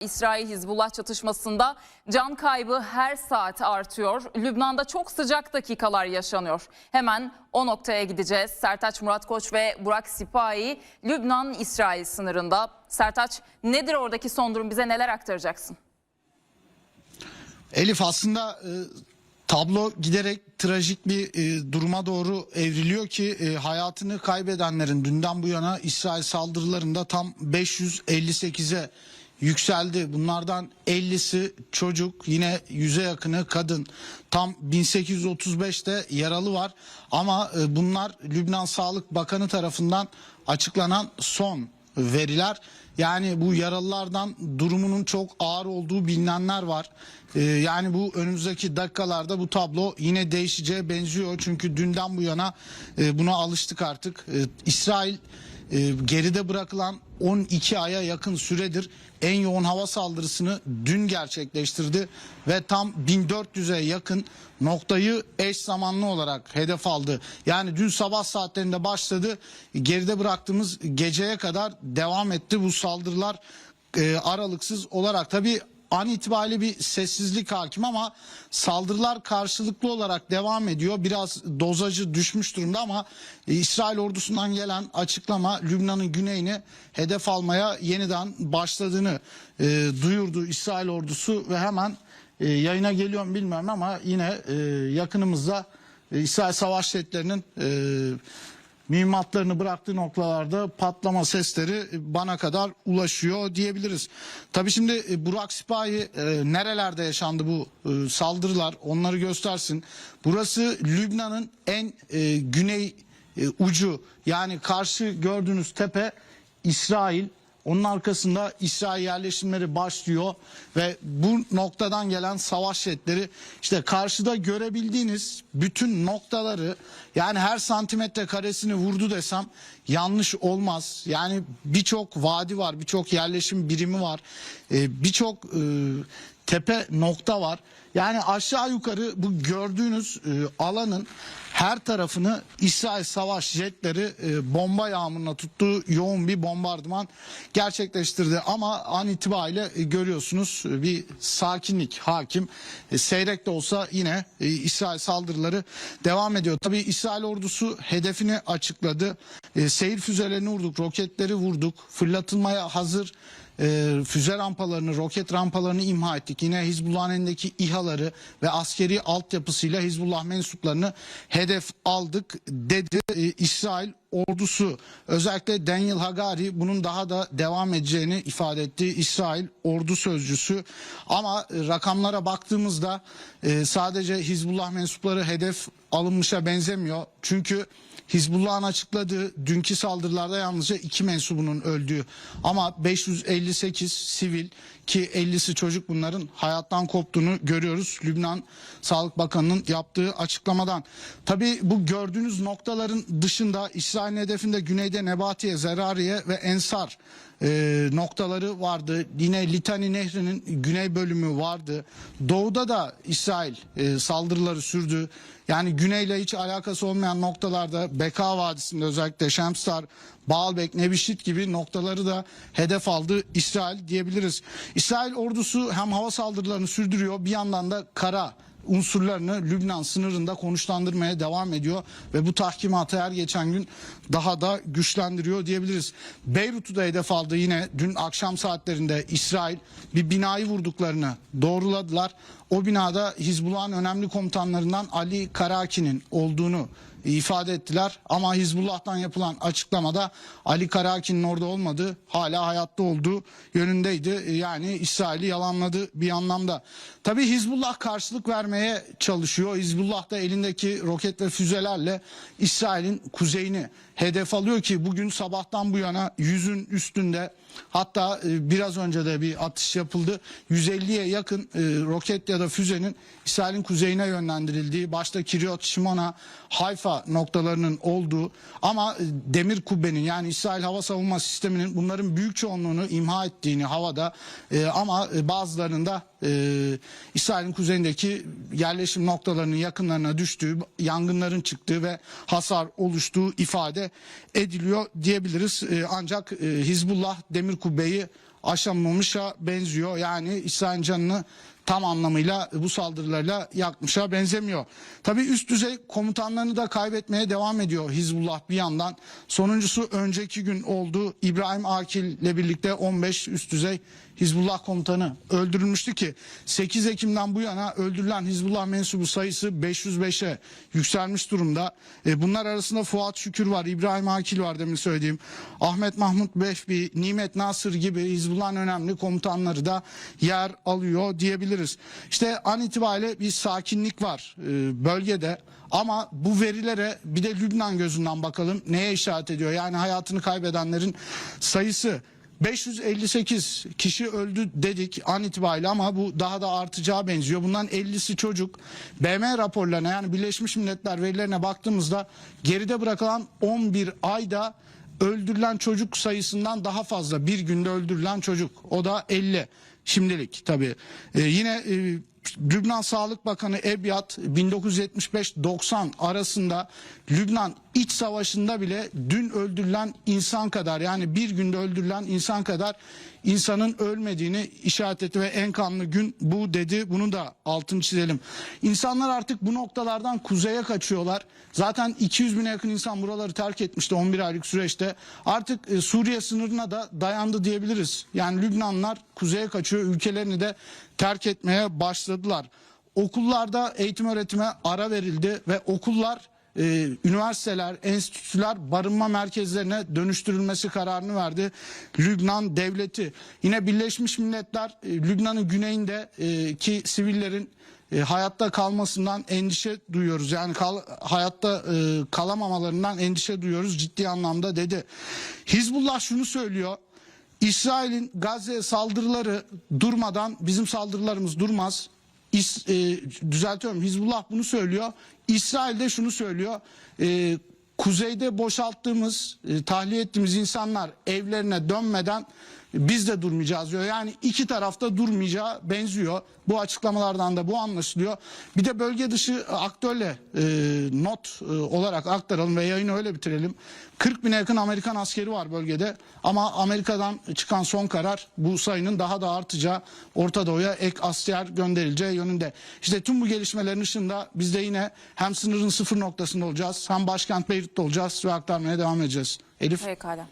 İsrail-Hizbullah çatışmasında can kaybı her saat artıyor. Lübnan'da çok sıcak dakikalar yaşanıyor. Hemen o noktaya gideceğiz. Sertaç Murat Koç ve Burak Sipahi Lübnan-İsrail sınırında. Sertaç nedir oradaki son durum bize neler aktaracaksın? Elif aslında e, tablo giderek trajik bir e, duruma doğru evriliyor ki e, hayatını kaybedenlerin dünden bu yana İsrail saldırılarında tam 558'e yükseldi. Bunlardan 50'si çocuk yine yüze yakını kadın tam 1835'te yaralı var ama e, bunlar Lübnan Sağlık Bakanı tarafından açıklanan son veriler. Yani bu yaralılardan durumunun çok ağır olduğu bilinenler var. Ee, yani bu önümüzdeki dakikalarda bu tablo yine değişeceğe benziyor. Çünkü dünden bu yana e, buna alıştık artık. Ee, İsrail e, geride bırakılan 12 aya yakın süredir en yoğun hava saldırısını dün gerçekleştirdi ve tam 1400'e yakın noktayı eş zamanlı olarak hedef aldı. Yani dün sabah saatlerinde başladı. Geride bıraktığımız geceye kadar devam etti bu saldırılar e, aralıksız olarak. Tabii an itibariyle bir sessizlik hakim ama saldırılar karşılıklı olarak devam ediyor. Biraz dozajı düşmüş durumda ama e, İsrail ordusundan gelen açıklama Lübnan'ın güneyini hedef almaya yeniden başladığını e, duyurdu İsrail ordusu ve hemen e, yayına geliyor mu bilmiyorum ama yine e, yakınımızda e, İsrail savaş jetlerinin e, mühimmatlarını bıraktığı noktalarda patlama sesleri bana kadar ulaşıyor diyebiliriz. Tabii şimdi e, Burak Sipahi e, nerelerde yaşandı bu e, saldırılar onları göstersin. Burası Lübnan'ın en güney ucu yani karşı gördüğünüz tepe İsrail. Onun arkasında İsrail yerleşimleri başlıyor ve bu noktadan gelen savaş jetleri işte karşıda görebildiğiniz bütün noktaları yani her santimetre karesini vurdu desem yanlış olmaz. Yani birçok vadi var, birçok yerleşim birimi var, e, birçok e, tepe nokta var. Yani aşağı yukarı bu gördüğünüz e, alanın her tarafını İsrail savaş jetleri e, bomba yağmuruna tuttuğu yoğun bir bombardıman gerçekleştirdi. Ama an itibariyle e, görüyorsunuz e, bir sakinlik hakim. E, seyrek de olsa yine e, İsrail saldırıları devam ediyor. Tabii İsrail ordusu hedefini açıkladı. E, seyir füzelerini vurduk, roketleri vurduk, fırlatılmaya hazır e, füze rampalarını, roket rampalarını imha ettik. Yine Hizbullah'ın elindeki İHA'ları ve askeri altyapısıyla Hizbullah mensuplarını hedef aldık dedi e, İsrail ordusu. Özellikle Daniel Hagari bunun daha da devam edeceğini ifade etti İsrail ordu sözcüsü. Ama e, rakamlara baktığımızda e, sadece Hizbullah mensupları hedef alınmışa benzemiyor. Çünkü Hizbullah'ın açıkladığı dünkü saldırılarda yalnızca iki mensubunun öldüğü ama 558 sivil ki 50'si çocuk bunların hayattan koptuğunu görüyoruz. Lübnan Sağlık Bakanı'nın yaptığı açıklamadan. Tabii bu gördüğünüz noktaların dışında İsrail'in hedefinde güneyde Nebatiye, Zerariye ve Ensar e, noktaları vardı. Yine Litani Nehri'nin güney bölümü vardı. Doğuda da İsrail e, saldırıları sürdü. Yani güneyle hiç alakası olmayan noktalarda Beka Vadisi'nde özellikle Şemstar, Baalbek, Nebişit gibi noktaları da hedef aldı İsrail diyebiliriz. İsrail ordusu hem hava saldırılarını sürdürüyor bir yandan da kara unsurlarını Lübnan sınırında konuşlandırmaya devam ediyor ve bu tahkimatı her geçen gün daha da güçlendiriyor diyebiliriz. Beyrut'u da hedef aldı yine dün akşam saatlerinde İsrail bir binayı vurduklarını doğruladılar. O binada Hizbullah'ın önemli komutanlarından Ali Karaki'nin olduğunu ifade ettiler. Ama Hizbullah'tan yapılan açıklamada Ali Karaki'nin orada olmadığı hala hayatta olduğu yönündeydi. Yani İsrail'i yalanladı bir anlamda. Tabii Hizbullah karşılık vermeye çalışıyor. Hizbullah da elindeki roket ve füzelerle İsrail'in kuzeyini hedef alıyor ki bugün sabahtan bu yana yüzün üstünde hatta e, biraz önce de bir atış yapıldı. 150'ye yakın e, roket ya da füzenin İsrail'in kuzeyine yönlendirildiği başta Kiryat Şimona, Hayfa noktalarının olduğu ama e, demir kubbenin yani İsrail hava savunma sisteminin bunların büyük çoğunluğunu imha ettiğini havada ama bazılarının da e, İsrail'in kuzeyindeki yerleşim noktalarının yakınlarına düştüğü, yangınların çıktığı ve hasar oluştuğu ifade ediliyor diyebiliriz. E, ancak e, Hizbullah demir kubbeyi aşamamışa benziyor. Yani İsrail canını tam anlamıyla bu saldırılarla yakmışa benzemiyor. Tabii üst düzey komutanlarını da kaybetmeye devam ediyor Hizbullah bir yandan. Sonuncusu önceki gün oldu. İbrahim Akil ile birlikte 15 üst düzey Hizbullah komutanı öldürülmüştü ki 8 Ekim'den bu yana öldürülen Hizbullah mensubu sayısı 505'e yükselmiş durumda. E, bunlar arasında Fuat Şükür var, İbrahim Akil var demin söylediğim. Ahmet Mahmut Behbi, Nimet Nasır gibi Hizbullah'ın önemli komutanları da yer alıyor diyebiliriz. İşte an itibariyle bir sakinlik var e, bölgede. Ama bu verilere bir de Lübnan gözünden bakalım neye işaret ediyor? Yani hayatını kaybedenlerin sayısı 558 kişi öldü dedik an itibariyle ama bu daha da artacağı benziyor. Bundan 50'si çocuk. BM raporlarına yani Birleşmiş Milletler verilerine baktığımızda geride bırakılan 11 ayda öldürülen çocuk sayısından daha fazla bir günde öldürülen çocuk. O da 50 şimdilik tabii. Ee, yine e, Lübnan Sağlık Bakanı Ebyat 1975-90 arasında Lübnan iç savaşında bile dün öldürülen insan kadar yani bir günde öldürülen insan kadar insanın ölmediğini işaret etti ve en kanlı gün bu dedi. Bunu da altını çizelim. İnsanlar artık bu noktalardan kuzeye kaçıyorlar. Zaten 200 bine yakın insan buraları terk etmişti 11 aylık süreçte. Artık e, Suriye sınırına da dayandı diyebiliriz. Yani Lübnanlar kuzeye kaçıyor ülkelerini de terk etmeye başladılar. Okullarda eğitim öğretime ara verildi ve okullar e, üniversiteler, enstitüler barınma merkezlerine dönüştürülmesi kararını verdi. Lübnan devleti. Yine Birleşmiş Milletler e, Lübnan'ın güneyinde e, ki sivillerin e, hayatta kalmasından endişe duyuyoruz. Yani kal- hayatta e, kalamamalarından endişe duyuyoruz ciddi anlamda dedi. Hizbullah şunu söylüyor. İsrail'in Gazze'ye saldırıları durmadan bizim saldırılarımız durmaz. İs, e, düzeltiyorum Hizbullah bunu söylüyor. İsrail de şunu söylüyor. E, kuzeyde boşalttığımız, e, tahliye ettiğimiz insanlar evlerine dönmeden biz de durmayacağız diyor. Yani iki tarafta durmayacağı benziyor. Bu açıklamalardan da bu anlaşılıyor. Bir de bölge dışı aktörle e, not e, olarak aktaralım ve yayını öyle bitirelim. 40 bine yakın Amerikan askeri var bölgede ama Amerika'dan çıkan son karar bu sayının daha da artacağı Orta Doğu'ya ek asker gönderileceği yönünde. İşte tüm bu gelişmelerin ışığında biz de yine hem sınırın sıfır noktasında olacağız hem başkent Beyrut'ta olacağız ve aktarmaya devam edeceğiz. Elif. Pekala.